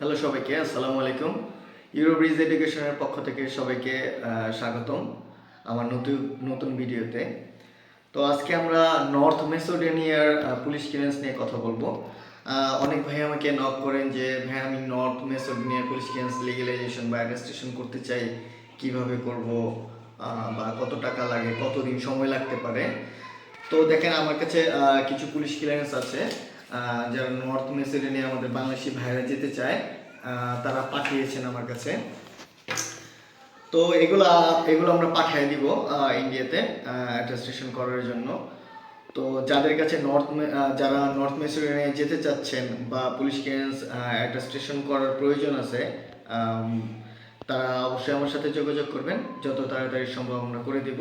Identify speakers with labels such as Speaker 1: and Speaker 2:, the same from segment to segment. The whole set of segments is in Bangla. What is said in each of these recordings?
Speaker 1: হ্যালো সবাইকে, আসসালামু আলাইকুম। ইউরোব্রিজ এডুকেশনের পক্ষ থেকে সবাইকে স্বাগতম আমার নতুন নতুন ভিডিওতে। তো আজকে আমরা নর্থ মেসোডেনিয়ার পুলিশ ক্লিয়ারেন্স নিয়ে কথা বলব। অনেক ভাই আমাকে নক করেন যে, ভাই, আমি নর্থ মেসোডেনিয়ার পুলিশ ক্লিয়ারেন্স লিগেলাইজেশন বা অ্যাডমিনিস্ট্রেশন করতে চাই, কীভাবে করব? বা কত টাকা লাগে? কতদিন সময় লাগতে পারে? তো দেখেন, আমার কাছে কিছু পুলিশ ক্লিয়ারেন্স আছে। যারা নর্থ মেসিডেনিয়া আমাদের বাংলাদেশি ভাইরা যেতে চায় তারা পাঠিয়েছেন আমার কাছে। তো এগুলা, এগুলো আমরা পাঠিয়ে দিব ইন্ডিয়াতে অ্যাটাস্টেশন করার জন্য। তো যাদের কাছে নর্থ যারা নর্থ মেসিডেনিয়া যেতে চাচ্ছেন বা পুলিশ ক্লিয়ারেন্স অ্যাটাস্টেশন করার প্রয়োজন আছে তারা অবশ্যই আমার সাথে যোগাযোগ করবেন। যত তাড়াতাড়ি সম্ভব আমরা করে দিব।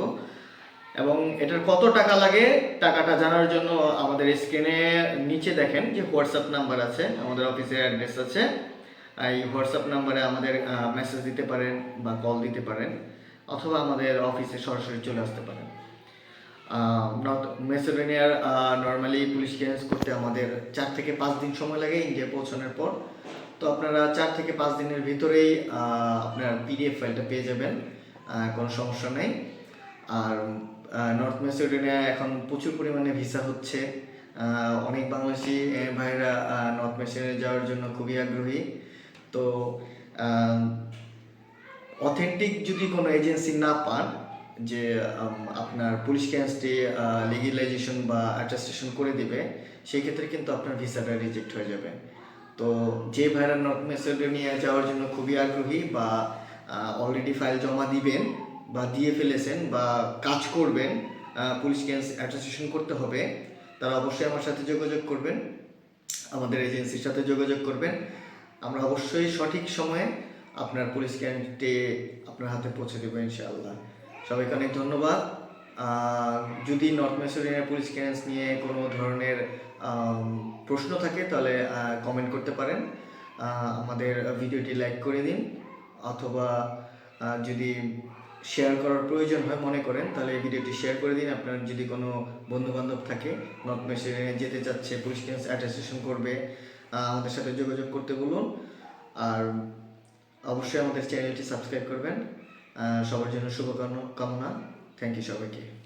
Speaker 1: এবং এটার কত টাকা লাগে টাকাটা জানার জন্য আমাদের স্ক্রিনে নিচে দেখেন যে হোয়াটসঅ্যাপ নাম্বার আছে, আমাদের অফিসের অ্যাড্রেস আছে। এই হোয়াটসঅ্যাপ নাম্বারে আমাদের মেসেজ দিতে পারেন বা কল দিতে পারেন, অথবা আমাদের অফিসে সরাসরি চলে আসতে পারেন। নর্থ মেসেডোনিয়ার নর্মালি পুলিশ ক্লিয়ারেন্স করতে আমাদের চার থেকে পাঁচ দিন সময় লাগে ইন্ডিয়া পৌঁছানোর পর। তো আপনারা চার থেকে পাঁচ দিনের ভিতরেই আপনার পিডিএফ ফাইলটা পেয়ে যাবেন কোনো সমস্যা নেই। আর নর্থ মেসিডোনিয়া এখন প্রচুর পরিমাণে ভিসা হচ্ছে। অনেক বাংলাদেশি ভাইরা নর্থ মেসিডোনিয়া যাওয়ার জন্য খুবই আগ্রহী। তো অথেন্টিক যদি কোনো এজেন্সি না পান, যে আপনার পুলিশ ক্যান্সটি লিগেলাইজেশন বা অ্যাটাস্টেশন করে দিবে, সেই ক্ষেত্রে কিন্তু আপনার ভিসাটা রিজেক্ট হয়ে যাবে। তো, যে ভাইরা নর্থ মেসিডোনিয়া যাওয়ার জন্য খুবই আগ্রহী বা অলরেডি ফাইল জমা দিবেন বা দিয়ে ফেলেছেন বা কাজ করবেন পুলিশ ক্যান্স অ্যাটাস্টেশন করতে হবে, তারা অবশ্যই আমার সাথে যোগাযোগ করবেন, আমাদের এজেন্সির সাথে যোগাযোগ করবেন। আমরা অবশ্যই সঠিক সময়ে আপনার পুলিশ ক্যান্টে আপনার হাতে পৌঁছে দেবো ইনশাআল্লাহ। সবাইকে অনেক ধন্যবাদ। যদি নর্থ মেসোরিয়ার পুলিশ ক্লিয়ারেন্স নিয়ে কোনো ধরনের প্রশ্ন থাকে তাহলে কমেন্ট করতে পারেন। আমাদের ভিডিওটি লাইক করে দিন। অথবা যদি শেয়ার করার প্রয়োজন হয় মনে করেন, তাহলে এই ভিডিওটি শেয়ার করে দিন। আপনার যদি কোনো বন্ধুবান্ধব থাকে, নর্থ মেশিনে যেতে চাচ্ছে, পুলিশ ক্লিয়ারেন্স অ্যাটাসিয়েশন করবে আমাদের সাথে যোগাযোগ করতে বলুন। আর অবশ্যই আমাদের চ্যানেলটি সাবস্ক্রাইব করবেন। সবার জন্য শুভকামনা, কামনা। থ্যাংক ইউ সবাইকে।